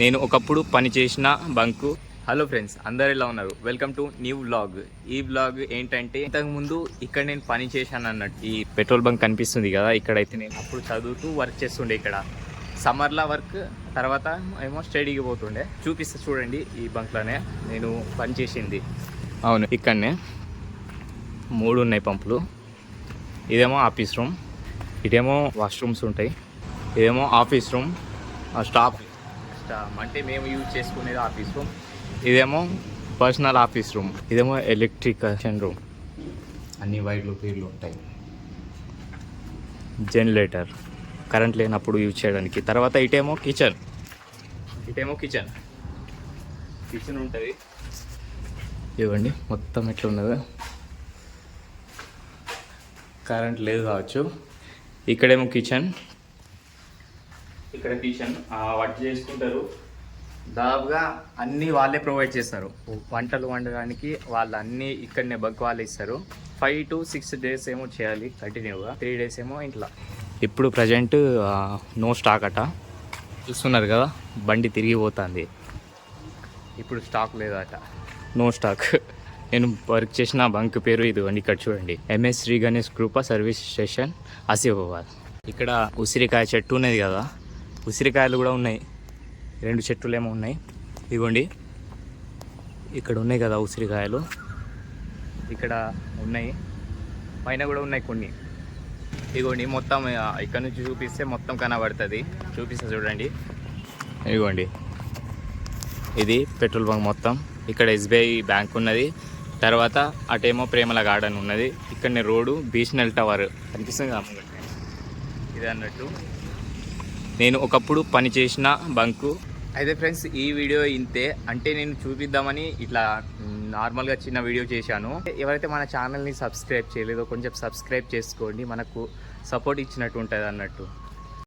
నేను ఒకప్పుడు పని చేసిన బంకు. హలో ఫ్రెండ్స్ అందరు ఎలా ఉన్నారు? Welcome to new vlog. ఈ వ్లాగ్ ఏంటంటే ఇంతకుముందు ఇక్కడ నేను పని చేశాను అన్నట్టు. ఈ పెట్రోల్ బంక్ కనిపిస్తుంది కదా ఇక్కడైతే నేను అప్పుడు చదువుతూ వర్క్ చేస్తుండే ఇక్కడ. సమ్మర్లో వర్క్ తర్వాత ఏమో స్టడీకి పోతుండే. చూపిస్తా చూడండి ఈ బంక్లోనే నేను పని చేసింది. అవును ఇక్కడనే మూడు ఉన్నాయి పంపులు. ఇదేమో ఆఫీస్ రూమ్. ఇదేమో వాష్రూమ్స్ ఉంటాయి. ఇదేమో ఆఫీస్ రూమ్ ఆ స్టాఫ్ స్టా- అంటే మేము యూజ్ చేసుకునేది ఆఫీస్ రూమ్ ఇదేమో పర్సనల్ ఆఫీస్ రూమ్ ఇదేమో ఎలక్ట్రికల్ రూమ్ అన్ని వైర్లు పేర్లు ఉంటాయి. జనరేటర్ కరెంట్ లేనప్పుడు యూజ్ చేయడానికి. తర్వాత ఇటేమో కిచెన్ ఇటేమో కిచెన్ కిచెన్ ఉంటుంది. ఇవ్వండి మొత్తం ఎట్లా ఉన్నదో. కరెంట్ లేదు కావచ్చు. ఇక్కడేమో కిచెన్ ఇక్కడ కిచెన్ వంట చేసుకుంటారు? దాదాపుగా అన్నీ వాళ్ళే ప్రొవైడ్ చేస్తారు. వంటలు వండడానికి వాళ్ళు అన్నీ ఇక్కడనే బగ్ వాళ్ళు ఇస్తారు. ఫైవ్ టు సిక్స్ డేస్ ఏమో చేయాలి కంటిన్యూగా. త్రీ డేస్ ఏమో ఇంట్లో. ఇప్పుడు ప్రజెంట్ నో స్టాక్ అట. చూస్తున్నారు కదా బండి తిరిగిపోతుంది ఇప్పుడు స్టాక్ లేదట. నో స్టాక్ నేను వర్క్ చేసిన బంక్ పేరు ఇది అండి ఇక్కడ చూడండి. MS Shri Ganesh Krupa service station Asifabad ఇక్కడ ఉసిరికాయ చెట్టు ఉన్నది కదా ఉసిరికాయలు కూడా ఉన్నాయి. రెండు చెట్టులు ఏమో ఉన్నాయి. ఇదిగోండి ఇక్కడ ఉన్నాయి కదా ఉసిరికాయలు. ఇక్కడ ఉన్నాయి. పైన కూడా ఉన్నాయి కొన్ని. ఇదిగోండి మొత్తం ఇక్కడ నుంచి చూపిస్తే మొత్తం కనబడుతుంది. చూపిస్తే చూడండి. ఇదిగోండి ఇది పెట్రోల్ బంక్ మొత్తం. ఇక్కడ ఎస్బీఐ బ్యాంక్ ఉన్నది. తర్వాత అటేమో ప్రేమల గార్డెన్ ఉన్నది. ఇక్కడనే రోడ్డు బీచ్నల్ టవర్. కనిపిస్తుంది కదా ఇది అన్నట్టు. నేను ఒకప్పుడు పని చేసిన బంకు. అయితే ఫ్రెండ్స్ ఈ వీడియో ఇంతే. అంటే నేను చూపిద్దామని ఇట్లా నార్మల్గా చిన్న వీడియో చేశాను. ఎవరైతే మన ఛానల్ని సబ్స్క్రైబ్ చేయలేదో కొంచెం సబ్స్క్రైబ్ చేసుకోండి. మనకు సపోర్ట్ ఇచ్చినట్టు ఉంటుంది అన్నట్టు.